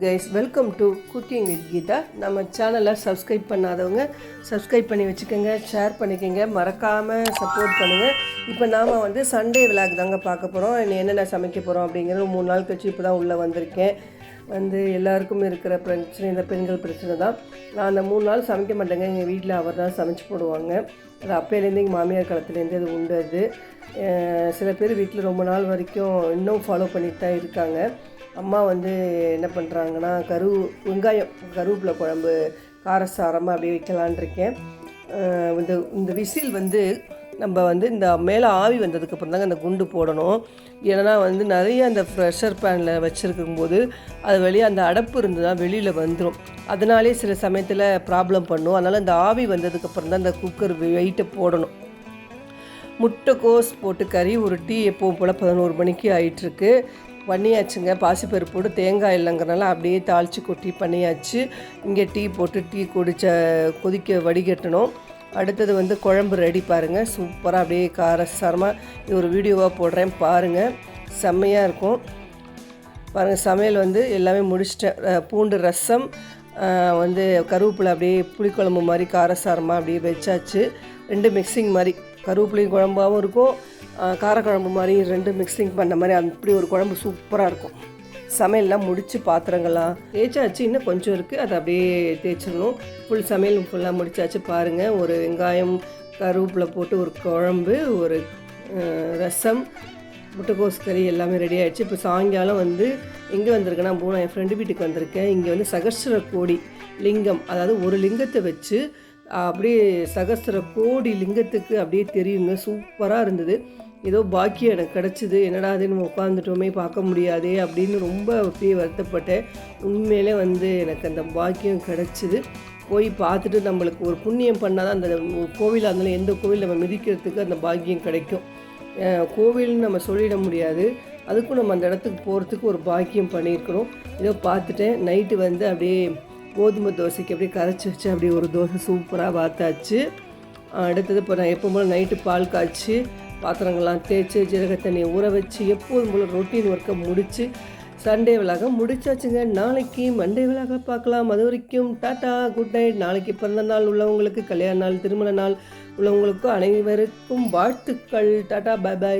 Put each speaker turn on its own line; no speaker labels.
Guys welcome to cooking with Geetha நம்ம சேனலை subscribe பண்ணாதவங்க சப்ஸ்கிரைப் பண்ணி வச்சுக்கோங்க ஷேர் பண்ணிக்கோங்க மறக்காமல் சப்போர்ட் பண்ணுங்கள் இப்போ நாம் வந்து சண்டே விழாக்கு தாங்க பார்க்க போகிறோம் என்னென்ன சமைக்க போகிறோம் அப்படிங்கிறது மூணு நாள் கழிச்சு இப்போ தான் உள்ளே வந்திருக்கேன். வந்து எல்லாருக்கும் இருக்கிற பிரச்சனை இந்த பெண்கள் பிரச்சனை தான். நான் அந்த மூணு நாள் சமைக்க மாட்டேங்க. எங்கள் வீட்டில் அவர் தான் சமைச்சு போடுவாங்க. அது அப்போலேருந்து எங்கள் மாமியார் காலத்துலேருந்து அது உண்டு அது. சில பேர் வீட்டில் ரொம்ப நாள் வரைக்கும் இன்னும் ஃபாலோ பண்ணிட்டு தான் இருக்காங்க. அம்மா வந்து என்ன பண்ணுறாங்கன்னா கரு வெங்காயம் கருவேப்பிலை குழம்பு காரசாரமாக அப்படியே வைக்கலான் இருக்கேன். இந்த இந்த விசில் வந்து நம்ம வந்து இந்த மேலே ஆவி வந்ததுக்கப்புறம் தாங்க அந்த குண்டு போடணும். ஏன்னா வந்து நிறைய அந்த ப்ரெஷர் பேனில் வச்சுருக்கும்போது அது வெளியே அந்த அடப்பு இருந்ததுன்னா வெளியில் வந்துடும் அதனாலே சில சமயத்தில் ப்ராப்ளம் பண்ணும். அதனால் அந்த ஆவி வந்ததுக்கப்புறம் தான் அந்த குக்கர் வெயிட்டை போடணும். முட்டைக்கோஸ் போட்டு கறி ஒரு டீ எப்பவும் போல் பதினோரு மணிக்கு ஆயிட்டுருக்கு. பண்ணியாச்சுங்க. பாசிப்பருப்போடு தேங்காய் இல்லைங்கிறனால அப்படியே தாளித்து கொட்டி பண்ணியாச்சு. இங்கே டீ போட்டு டீ குடிச்ச கொதிக்க வடிகட்டணும். அடுத்தது வந்து குழம்பு ரெடி பாருங்கள் சூப்பராக அப்படியே காரசாரமாக இது ஒரு வீடியோவாக போடுறேன். பாருங்கள் செம்மையாக இருக்கும். பாருங்கள் சமையல் வந்து எல்லாமே முடிச்சிட்டேன். பூண்டு ரசம் வந்து கருவேப்பிலை அப்படியே புளிக்குழம்பு மாதிரி காரசாரமாக அப்படியே வச்சாச்சு. ரெண்டு மிக்சிங் மாதிரி. கருவேப்பிலையும் குழம்பாகவும் இருக்கும். காரக்குழம்பு மாதிரி ரெண்டு மிக்சிங் பண்ண மாதிரி அப்படி ஒரு குழம்பு சூப்பராக இருக்கும். சமையல்லாம் முடித்து பாத்திரங்கள்லாம் தேய்ச்சாச்சு இன்னும் கொஞ்சம் இருக்குது அதை அப்படியே தேய்ச்சிடணும். ஃபுல் சமையல் ஃபுல்லாக முடிச்சாச்சு பாருங்கள் ஒரு வெங்காயம் கருவேப்பில் போட்டு ஒரு குழம்பு ஒரு ரசம் முட்டைக்கோஸ் கறி எல்லாமே ரெடி ஆகிடுச்சு இப்போ சாயங்காலம் வந்து எங்கே வந்திருக்கேன்னா நான் என் ஃப்ரெண்டு வீட்டுக்கு வந்திருக்கேன். இங்கே வந்து சகஸ்திர கோடி லிங்கம் அதாவது ஒரு லிங்கத்தை வச்சு அப்படியே சகஸ்ர கோடி லிங்கத்துக்கு அப்படியே தெரியுங்க. சூப்பராக இருந்தது. ஏதோ பாக்கியம் எனக்கு கிடச்சிது. என்னடா அது நம்ம உட்காந்துட்டோமே பார்க்க முடியாதே அப்படின்னு ரொம்ப அப்படியே வருத்தப்பட்டேன். உண்மையிலே வந்து எனக்கு அந்த பாக்கியம் கிடச்சிது. போய் பார்த்துட்டு நம்மளுக்கு ஒரு புண்ணியம் பண்ணால் தான் அந்த கோவிலாக இருந்தாலும் எந்த கோவில் நம்ம மிதிக்கிறதுக்கு அந்த பாக்கியம் கிடைக்கும். கோவில்னு நம்ம சொல்லிட முடியாது. அதுக்கும் நம்ம அந்த இடத்துக்கு போகிறதுக்கு ஒரு பாக்கியம் பண்ணியிருக்கிறோம். ஏதோ பார்த்துட்டேன். நைட்டு வந்து அப்படியே கோதுமை தோசைக்கு அப்படியே கரைச்சி வச்சு அப்படியே ஒரு தோசை சூப்பராக பார்த்தாச்சு அடுத்தது இப்போ நான் எப்போ போல் நைட்டு பால் காய்ச்சி பாத்திரங்கள்லாம் தேய்ச்சி ஜீரக தண்ணியை ஊற வச்சு எப்போதும் போல் ரொட்டீன் ஒர்க்கை முடித்து சண்டே விழாக முடிச்சாச்சுங்க. நாளைக்கு மண்டே விழாக பார்க்கலாம். அது வரைக்கும் டாட்டா குட் நைட் நாளைக்கு பிறந்த நாள் உள்ளவங்களுக்கு கல்யாண நாள் திருமண நாள் உள்ளவங்களுக்கும் அனைவருக்கும் வாழ்த்துக்கள். டாட்டா பாய் பாய்